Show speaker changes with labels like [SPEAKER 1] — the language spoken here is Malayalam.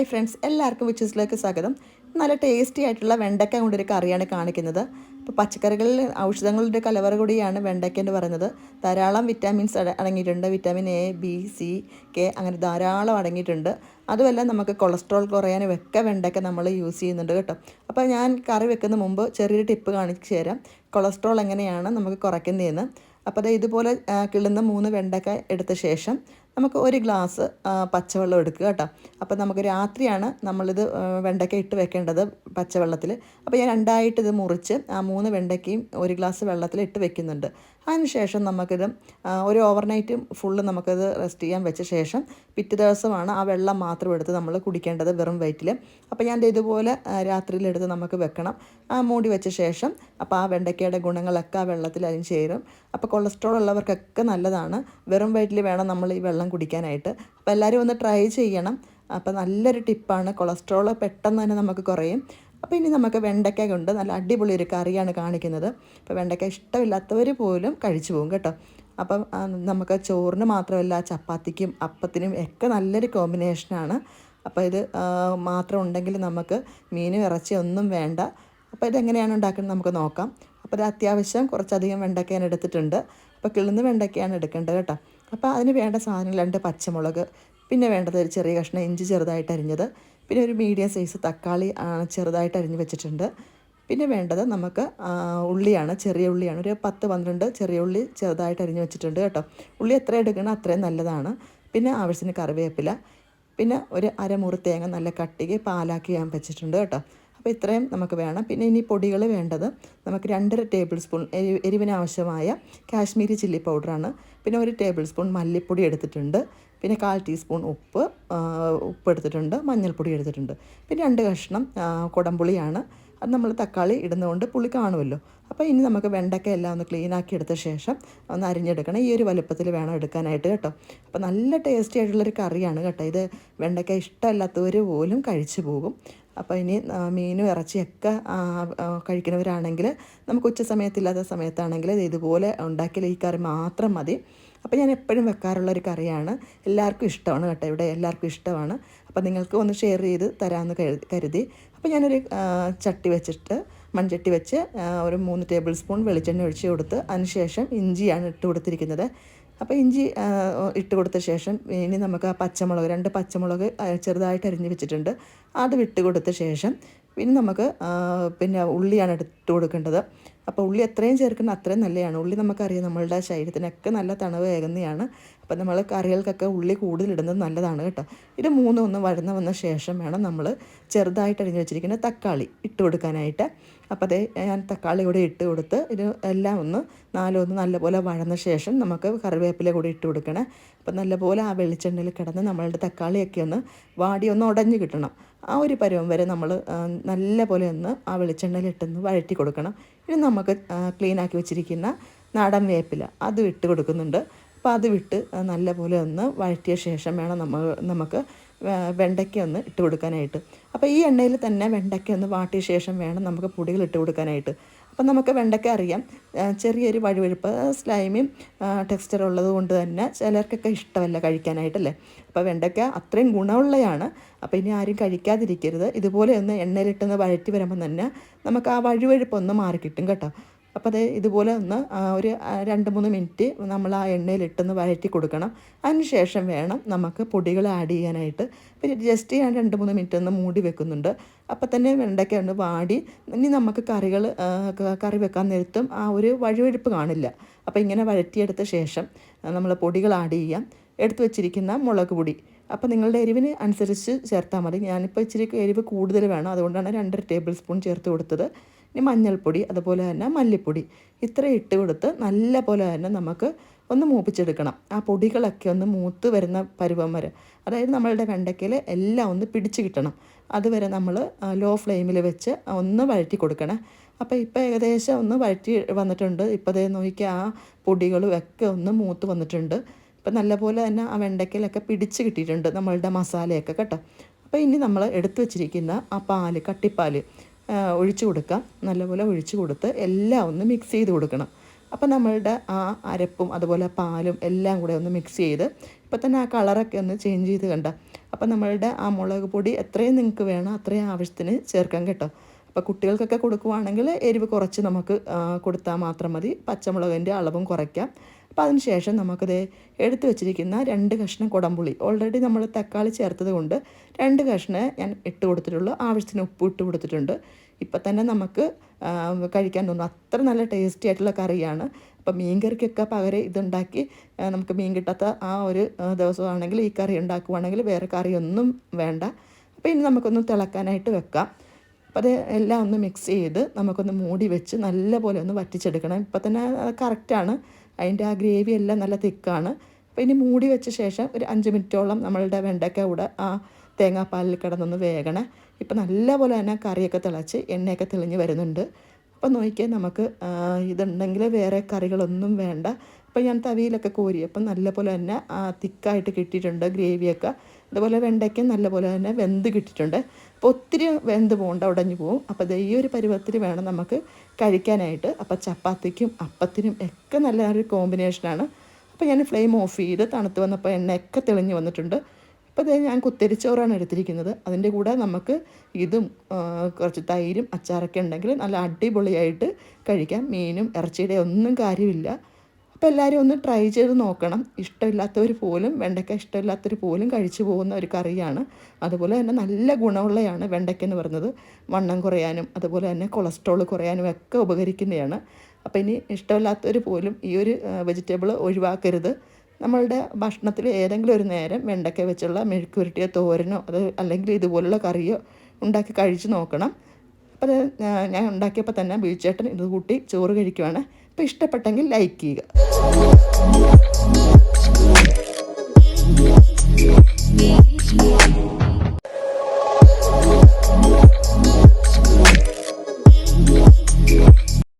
[SPEAKER 1] ഹായ് ഫ്രണ്ട്സ് എല്ലാവർക്കും വിച്ചസിലേക്ക് സ്വാഗതം. നല്ല ടേസ്റ്റി ആയിട്ടുള്ള വെണ്ടയ്ക്ക കൊണ്ടൊരു കറിയാണ് കാണിക്കുന്നത്. ഇപ്പോൾ പച്ചക്കറികളിൽ ഔഷധങ്ങളുടെ കലവറ കൂടിയാണ് വെണ്ടയ്ക്ക എന്ന് പറയുന്നത്. ധാരാളം വിറ്റാമിൻസ് അടങ്ങിയിട്ടുണ്ട്. Vitamin A B C K അങ്ങനെ ധാരാളം അടങ്ങിയിട്ടുണ്ട്. അതുമല്ല നമുക്ക് കൊളസ്ട്രോൾ കുറയാനും ഒക്കെ വെണ്ടയ്ക്ക നമ്മൾ യൂസ് ചെയ്യുന്നുണ്ട് കേട്ടോ. അപ്പോൾ ഞാൻ കറി വെക്കുന്ന മുമ്പ് ചെറിയൊരു ടിപ്പ് കാണിച്ചു തരാം. കൊളസ്ട്രോൾ എങ്ങനെയാണ് നമുക്ക് കുറയ്ക്കുന്നതെന്ന്. അപ്പോൾ അത് ഇതുപോലെ കിളുന്ന മൂന്ന് വെണ്ടയ്ക്ക എടുത്ത ശേഷം നമുക്ക് ഒരു ഗ്ലാസ് പച്ചവെള്ളം എടുക്കുക കേട്ടോ. അപ്പോൾ നമുക്ക് രാത്രിയാണ് നമ്മളിത് വെണ്ടയ്ക്ക ഇട്ട് വെക്കേണ്ടത് പച്ചവെള്ളത്തിൽ അപ്പോൾ ഞാൻ രണ്ടായിട്ട് ഇത് മുറിച്ച് ആ മൂന്ന് വെണ്ടയ്ക്കയും ഒരു ഗ്ലാസ് വെള്ളത്തിൽ ഇട്ട് വെക്കുന്നുണ്ട്. അതിനുശേഷം നമുക്കിത് ഒരു ഓവർനൈറ്റ് ഫുള്ള് നമുക്കത് റെസ്റ്റ് ചെയ്യാൻ വെച്ച ശേഷം പിറ്റേ ദിവസമാണ് ആ വെള്ളം മാത്രം എടുത്ത് നമ്മൾ കുടിക്കേണ്ടത് വെറും വയറ്റിൽ അപ്പോൾ ഞാൻ ഇതുപോലെ രാത്രിയിലെടുത്ത് നമുക്ക് വെക്കണം. മൂടി വെച്ച ശേഷം അപ്പോൾ ആ വെണ്ടയ്ക്കയുടെ ഗുണങ്ങളൊക്കെ ആ വെള്ളത്തിൽ അതിന് ചേരും. അപ്പോൾ കൊളസ്ട്രോൾ ഉള്ളവർക്കൊക്കെ നല്ലതാണ്. വെറും വയറ്റിൽ വേണം നമ്മൾ ഈ വെള്ളം കുടിക്കാനായിട്ട്. അപ്പോൾ എല്ലാവരും ഒന്ന് ട്രൈ ചെയ്യണം. അപ്പോൾ നല്ലൊരു ടിപ്പാണ്. കൊളസ്ട്രോൾ പെട്ടെന്ന് തന്നെ നമുക്ക് കുറയും. അപ്പോൾ ഇനി നമുക്ക് വെണ്ടയ്ക്ക കൊണ്ട് നല്ല അടിപൊളി ഒരു കറിയാണ് കാണിക്കുന്നത്. അപ്പോൾ വെണ്ടയ്ക്ക ഇഷ്ടമില്ലാത്തവർ പോലും കഴിച്ചു പോകും കേട്ടോ. അപ്പം നമുക്ക് ചോറിന് മാത്രമല്ല ചപ്പാത്തിക്കും അപ്പത്തിനും ഒക്കെ നല്ലൊരു കോമ്പിനേഷനാണ് അപ്പോൾ ഇത് മാത്രം ഉണ്ടെങ്കിൽ നമുക്ക് മീനും ഇറച്ചി ഒന്നും വേണ്ട. അപ്പോൾ ഇതെങ്ങനെയാണ് ഉണ്ടാക്കുന്നത് നമുക്ക് നോക്കാം. അപ്പോൾ ഇത് അത്യാവശ്യം കുറച്ചധികം വെണ്ടയ്ക്കാൻ എടുത്തിട്ടുണ്ട്. അപ്പോൾ കിളുന്ന വെണ്ടയ്ക്കയാണ് എടുക്കേണ്ടത് കേട്ടോ. അപ്പോൾ അതിന് വേണ്ട സാധനങ്ങൾ രണ്ട് പച്ചമുളക് പിന്നെ വേണ്ടത് ഒരു ചെറിയ കഷ്ണം ഇഞ്ചി ചെറുതായിട്ട് അരിഞ്ഞത് പിന്നെ ഒരു മീഡിയം സൈസ് തക്കാളി ചെറുതായിട്ട് അരിഞ്ഞ് വെച്ചിട്ടുണ്ട്. പിന്നെ വേണ്ടത് നമുക്ക് ഉള്ളിയാണ് ചെറിയ ഉള്ളിയാണ്. ഒരു പത്ത് പന്ത്രണ്ട് ചെറിയ ഉള്ളി ചെറുതായിട്ട് അരിഞ്ഞ് വെച്ചിട്ടുണ്ട് കേട്ടോ. ഉള്ളി എത്ര എടുക്കണം അത്രയും നല്ലതാണ്. പിന്നെ ആവശ്യത്തിന് കറിവേപ്പില പിന്നെ ഒരു അരമുറി തേങ്ങ നല്ല കട്ടിക്ക് പാലാക്കി ഞാൻ വെച്ചിട്ടുണ്ട് കേട്ടോ. അപ്പോൾ ഇത്രയും നമുക്ക് വേണം. പിന്നെ ഇനി പൊടികൾ വേണ്ടത് നമുക്ക് രണ്ടര ടേബിൾ സ്പൂൺ എരി എരിവിനാവശ്യമായ കാശ്മീരി ചില്ലി പൗഡറാണ്. പിന്നെ ഒരു ടേബിൾ സ്പൂൺ മല്ലിപ്പൊടി എടുത്തിട്ടുണ്ട്. പിന്നെ കാൽ ടീസ്പൂൺ ഉപ്പ് ഉപ്പ് എടുത്തിട്ടുണ്ട് മഞ്ഞൾപ്പൊടി എടുത്തിട്ടുണ്ട്. പിന്നെ രണ്ട് കഷ്ണം കുടംപുളിയാണ്. അത് നമ്മൾ തക്കാളി ഇടുന്നതുകൊണ്ട് പുളി കാണുമല്ലോ. അപ്പോൾ ഇനി നമുക്ക് വെണ്ടയ്ക്ക എല്ലാം ഒന്ന് ക്ലീൻ ആക്കി എടുത്ത ശേഷം ഒന്ന് അരിഞ്ഞെടുക്കണം. ഈ ഒരു വലുപ്പത്തിൽ വേണം എടുക്കാനായിട്ട് കേട്ടോ. അപ്പോൾ നല്ല ടേസ്റ്റി ആയിട്ടുള്ളൊരു കറിയാണ് കേട്ടോ. ഇത് വെണ്ടയ്ക്ക ഇഷ്ടമല്ലാത്തവർ പോലും കഴിച്ചു പോകും. അപ്പോൾ ഇനി മീനും ഇറച്ചിയൊക്കെ കഴിക്കുന്നവരാണെങ്കിൽ നമുക്ക് ഉച്ച സമയത്തില്ലാത്ത സമയത്താണെങ്കിൽ ഇത് ഇതുപോലെ ഉണ്ടാക്കിയാൽ ഈ കറി മാത്രം മതി. അപ്പോൾ ഞാൻ എപ്പോഴും വെക്കാറുള്ള ഒരു കറിയാണ്. എല്ലാവർക്കും ഇഷ്ടമാണ് കേട്ടോ ഇവിടെ എല്ലാവർക്കും ഇഷ്ടമാണ്. അപ്പോൾ നിങ്ങൾക്ക് ഒന്ന് ഷെയർ ചെയ്ത് തരാമെന്ന് കരുതി. അപ്പോൾ ഞാനൊരു ചട്ടി വെച്ചിട്ട് മൺചട്ടി വെച്ച് ഒരു മൂന്ന് ടേബിൾ സ്പൂൺ വെളിച്ചെണ്ണ ഒഴിച്ച് കൊടുത്ത് അതിനുശേഷം ഇഞ്ചിയാണ് ഇട്ട് കൊടുത്തിരിക്കുന്നത്. അപ്പോൾ ഇഞ്ചി ഇട്ട് കൊടുത്ത ശേഷം ഇനി നമുക്ക് ആ പച്ചമുളക് രണ്ട് പച്ചമുളക് ചെറുതായിട്ട് അരിഞ്ഞ് വെച്ചിട്ടുണ്ട്. അത് വിട്ട് കൊടുത്ത ശേഷം പിന്നെ നമുക്ക് പിന്നെ ഉള്ളിയാണ് എടുത്ത് കൊടുക്കേണ്ടത്. അപ്പോൾ ഉള്ളി എത്രയും ചേർക്കുന്ന അത്രയും നല്ലതാണ് ഉള്ളി നമുക്കറിയാം നമ്മളുടെ ശരീരത്തിനൊക്കെ നല്ല തണവ് ഏകുന്നതാണ് അപ്പോൾ നമ്മൾ കറികൾക്കൊക്കെ ഉള്ളി കൂടുതലിടുന്നത് നല്ലതാണ് കേട്ടോ. ഇത് മൂന്നും ഒന്ന് വഴന്ന് വന്ന ശേഷം വേണം നമ്മൾ ചെറുതായിട്ട് അരിഞ്ഞു വെച്ചിരിക്കുന്ന തക്കാളി ഇട്ട് കൊടുക്കാനായിട്ട്. അപ്പോൾ അതേ ഞാൻ തക്കാളി കൂടി ഇട്ട് കൊടുത്ത് ഇത് എല്ലാം ഒന്ന് നാലൊന്ന് നല്ലപോലെ വഴന്ന ശേഷം നമുക്ക് കറിവേപ്പില കൂടി ഇട്ട് കൊടുക്കണം. അപ്പോൾ നല്ലപോലെ ആ വെളിച്ചെണ്ണയിൽ കിടന്ന് നമ്മളുടെ തക്കാളിയൊക്കെ ഒന്ന് വാടി ഒന്ന് ഉടഞ്ഞ് കിട്ടണം. ആ ഒരു പരുവം വരെ നമ്മൾ നല്ല പോലെ ഒന്ന് ആ വെളിച്ചെണ്ണയിൽ ഇട്ടൊന്ന് വഴറ്റി കൊടുക്കണം. ഇനി നമുക്ക് ക്ലീൻ ആക്കി വെച്ചിരിക്കുന്ന നാടൻ വേപ്പില അത് ഇട്ട് കൊടുക്കുന്നുണ്ട്. അപ്പോൾ അത് വിട്ട് നല്ല പോലെ ഒന്ന് വഴറ്റിയ ശേഷം വേണം നമ്മൾ നമുക്ക് വെണ്ടയ്ക്ക ഒന്ന് ഇട്ട് കൊടുക്കാനായിട്ട്. അപ്പോൾ ഈ എണ്ണയിൽ തന്നെ വെണ്ടയ്ക്ക ഒന്ന് വാട്ടിയ ശേഷം വേണം നമുക്ക് പൊടികൾ ഇട്ട് കൊടുക്കാനായിട്ട്. അപ്പം നമുക്ക് വെണ്ടയ്ക്ക അറിയാം. ചെറിയൊരു വഴുവഴുപ്പ് സ്ലൈമിയും ടെക്സ്ചർ ഉള്ളത് കൊണ്ട് തന്നെ ചിലർക്കൊക്കെ ഇഷ്ടമല്ല കഴിക്കാനായിട്ടല്ലേ? അപ്പോൾ വെണ്ടയ്ക്ക അത്രയും ഗുണമുള്ളതാണ് അപ്പോൾ ഇനി ആരും കഴിക്കാതിരിക്കരുത്. ഇതുപോലെ ഒന്ന് എണ്ണയിലിട്ടൊന്ന് വഴറ്റി വരുമ്പോൾ തന്നെ നമുക്ക് ആ വഴുവഴുപ്പ് ഒന്ന് മാറിക്കിട്ടും കേട്ടോ. അപ്പോൾ അത് ഇതുപോലെ ഒന്ന് ഒരു രണ്ട് മൂന്ന് മിനിറ്റ് നമ്മൾ ആ എണ്ണയിലിട്ടൊന്ന് വഴറ്റി കൊടുക്കണം. അതിനുശേഷം വേണം നമുക്ക് പൊടികൾ ആഡ് ചെയ്യാനായിട്ട്. പിന്നെ ജസ്റ്റ് ഞാൻ രണ്ട് മൂന്ന് മിനിറ്റ് ഒന്ന് മൂടി വെക്കുന്നുണ്ട്. അപ്പോൾ തന്നെ വെണ്ടയ്ക്ക ഒന്ന് വാടി. ഇനി നമുക്ക് കറികൾ കറി വെക്കാൻ നേരത്തും ആ ഒരു വഴുവഴുപ്പ് കാണില്ല. അപ്പോൾ ഇങ്ങനെ വഴറ്റിയെടുത്ത ശേഷം നമ്മൾ പൊടികൾ ആഡ് ചെയ്യാം. എടുത്തു വെച്ചിരിക്കുന്ന മുളക് പൊടി. അപ്പോൾ നിങ്ങളുടെ എരിവിന് അനുസരിച്ച് ചേർത്താൽ മതി. ഞാനിപ്പോൾ ഇച്ചിരി എരിവ് കൂടുതൽ വേണം. അതുകൊണ്ടാണ് രണ്ടര ടേബിൾ സ്പൂൺ ചേർത്ത് കൊടുത്തത്. ഇനി മഞ്ഞൾപ്പൊടി അതുപോലെ തന്നെ മല്ലിപ്പൊടി. ഇത്ര ഇട്ട് കൊടുത്ത് നല്ല പോലെ തന്നെ നമുക്ക് ഒന്ന് മൂപ്പിച്ചെടുക്കണം. ആ പൊടികളൊക്കെ ഒന്ന് മൂത്ത് വരുന്ന പരുവം വരെ. അതായത് നമ്മളുടെ വെണ്ടയ്ക്കയിൽ എല്ലാം ഒന്ന് പിടിച്ച് കിട്ടണം. അതുവരെ നമ്മൾ ലോ ഫ്ലെയിമിൽ വെച്ച് ഒന്ന് വഴറ്റി കൊടുക്കണം. അപ്പോൾ ഇപ്പോൾ ഏകദേശം ഒന്ന് വഴറ്റി വന്നിട്ടുണ്ട്. ഇപ്പോൾ അതേ നോക്കി ആ പൊടികളും ഒക്കെ ഒന്ന് മൂത്ത് വന്നിട്ടുണ്ട്. ഇപ്പം നല്ലപോലെ തന്നെ ആ വെണ്ടയ്ക്കയിലൊക്കെ പിടിച്ച് കിട്ടിയിട്ടുണ്ട് നമ്മളുടെ മസാലയൊക്കെ കേട്ടോ. അപ്പോൾ ഇനി നമ്മൾ എടുത്തു വെച്ചിരിക്കുന്ന ആ പാൽ കട്ടിപ്പാൽ. ഒഴിച്ച് കൊടുക്കാം. നല്ലപോലെ ഒഴിച്ചു കൊടുത്ത് എല്ലാം ഒന്ന് മിക്സ് ചെയ്ത് കൊടുക്കണം. അപ്പം നമ്മളുടെ ആ അരപ്പും അതുപോലെ പാലും എല്ലാം കൂടെ ഒന്ന് മിക്സ് ചെയ്ത് ഇപ്പം തന്നെ ആ കളറൊക്കെ ഒന്ന് ചേഞ്ച് ചെയ്ത് കണ്ട. അപ്പം നമ്മളുടെ ആ മുളക് പൊടി എത്രയും നിങ്ങൾക്ക് വേണം അത്രയും ആവശ്യത്തിന് ചേർക്കാം കേട്ടോ. അപ്പോൾ കുട്ടികൾക്കൊക്കെ കൊടുക്കുവാണെങ്കിൽ എരിവ് കുറച്ച് നമുക്ക് കൊടുത്താൽ മാത്രം മതി. പച്ചമുളകിന്റെ അളവും കുറയ്ക്കാം. അപ്പോൾ അതിന് ശേഷം നമുക്കത് എടുത്തു വെച്ചിരിക്കുന്ന രണ്ട് കഷ്ണം കുടംപുളി. ഓൾറെഡി നമ്മൾ തക്കാളി ചേർത്തത് കൊണ്ട് രണ്ട് കഷ്ണം ഞാൻ ഇട്ട് കൊടുത്തിട്ടുള്ളൂ. ആവശ്യത്തിന് ഉപ്പ് ഇട്ട് കൊടുത്തിട്ടുണ്ട്. ഇപ്പം തന്നെ നമുക്ക് കഴിക്കാൻ തോന്നും അത്ര നല്ല ടേസ്റ്റി ആയിട്ടുള്ള കറിയാണ്. അപ്പം മീൻ കറിക്കൊക്കെ പകരം ഇതുണ്ടാക്കി നമുക്ക് മീൻ കിട്ടാത്ത ആ ഒരു ദിവസമാണെങ്കിൽ ഈ കറി ഉണ്ടാക്കുവാണെങ്കിൽ വേറെ കറിയൊന്നും വേണ്ട. അപ്പോൾ ഇനി നമുക്കൊന്ന് തിളക്കാനായിട്ട് വെക്കാം. അപ്പോൾ അത് എല്ലാം ഒന്ന് മിക്സ് ചെയ്ത് നമുക്കൊന്ന് മൂടി വെച്ച് നല്ലപോലെ ഒന്ന് വറ്റിച്ചെടുക്കണം. ഇപ്പം തന്നെ കറക്റ്റാണ് അതിന്റെ ആ ഗ്രേവി എല്ലാം നല്ല തിക്കാണ്. അപ്പോൾ ഇനി മൂടി വെച്ച ശേഷം ഒരു അഞ്ച് മിനിറ്റോളം നമ്മളുടെ വെണ്ടയ്ക്ക കൂടെ ആ തേങ്ങാപ്പാലിൽ കിടന്നൊന്ന് വേകണേ. ഇപ്പം നല്ലപോലെ തന്നെ കറിയൊക്കെ തിളച്ച് എണ്ണയൊക്കെ തെളിഞ്ഞ് വരുന്നുണ്ട്. അപ്പം നോക്കിയാൽ നമുക്ക് ഇതുണ്ടെങ്കിൽ വേറെ കറികളൊന്നും വേണ്ട. അപ്പം ഞാൻ തവിയിലൊക്കെ കോരി അപ്പം നല്ലപോലെ തന്നെ തിക്കായിട്ട് കിട്ടിയിട്ടുണ്ട് ഗ്രേവിയൊക്കെ. അതുപോലെ വെണ്ടയ്ക്ക നല്ലപോലെ തന്നെ വെന്ത് കിട്ടിയിട്ടുണ്ട്. അപ്പോൾ ഒത്തിരി വെന്ത് പോകണ്ട ഉടഞ്ഞു പോകും അപ്പോൾ ദൈ ഈ ഒരു പരുവത്തിൽ വേണം നമുക്ക് കഴിക്കാനായിട്ട്. അപ്പോൾ ചപ്പാത്തിക്കും അപ്പത്തിനും ഒക്കെ നല്ലൊരു കോമ്പിനേഷനാണ് അപ്പോൾ ഞാൻ ഫ്ലെയിം ഓഫ് ചെയ്ത് തണുത്ത് വന്നപ്പോൾ എണ്ണയൊക്കെ തെളിഞ്ഞ് വന്നിട്ടുണ്ട്. അപ്പോൾ ഇത് ഞാൻ കുത്തരിച്ചോറാണ് എടുത്തിരിക്കുന്നത്. അതിന്റെ കൂടെ നമുക്ക് ഇതും കുറച്ച് തൈരും അച്ചാറൊക്കെ ഉണ്ടെങ്കിൽ നല്ല അടിപൊളിയായിട്ട് കഴിക്കാം. മീനും ഇറച്ചിയുടെ ഒന്നും കാര്യമില്ല. അപ്പോൾ എല്ലാവരും ഒന്ന് ട്രൈ ചെയ്ത് നോക്കണം. ഇഷ്ടമില്ലാത്തവർ പോലും വെണ്ടയ്ക്ക ഇഷ്ടമില്ലാത്തവർ പോലും കഴിച്ചു പോകുന്ന ഒരു കറിയാണ്. അതുപോലെ തന്നെ നല്ല ഗുണമുള്ളതാണ് വെണ്ടയ്ക്ക എന്ന് പറയുന്നത്. വണ്ണം കുറയാനും അതുപോലെ തന്നെ കൊളസ്ട്രോൾ കുറയാനും ഒക്കെ ഉപകരിക്കുന്നതാണ്. അപ്പോൾ ഇനി ഇഷ്ടമില്ലാത്തവർ പോലും ഈ ഒരു വെജിറ്റബിൾ ഒഴിവാക്കരുത്. നമ്മളുടെ ഭക്ഷണത്തിൽ ഏതെങ്കിലും ഒരു നേരം വെണ്ടയ്ക്ക വെച്ചുള്ള മെഴുക്കുരുട്ടിയോ തോരനോ അത് അല്ലെങ്കിൽ ഇതുപോലുള്ള കറിയോ ഉണ്ടാക്കി കഴിച്ച് നോക്കണം. അപ്പോൾ ഞാൻ ഉണ്ടാക്കിയപ്പോൾ തന്നെ ബീച്ചേട്ടൻ ഇത് കൂട്ടി ചോറ് കഴിക്കുവാണ്. അപ്പോൾ ഇഷ്ടപ്പെട്ടെങ്കിൽ ലൈക്ക് ചെയ്യുക.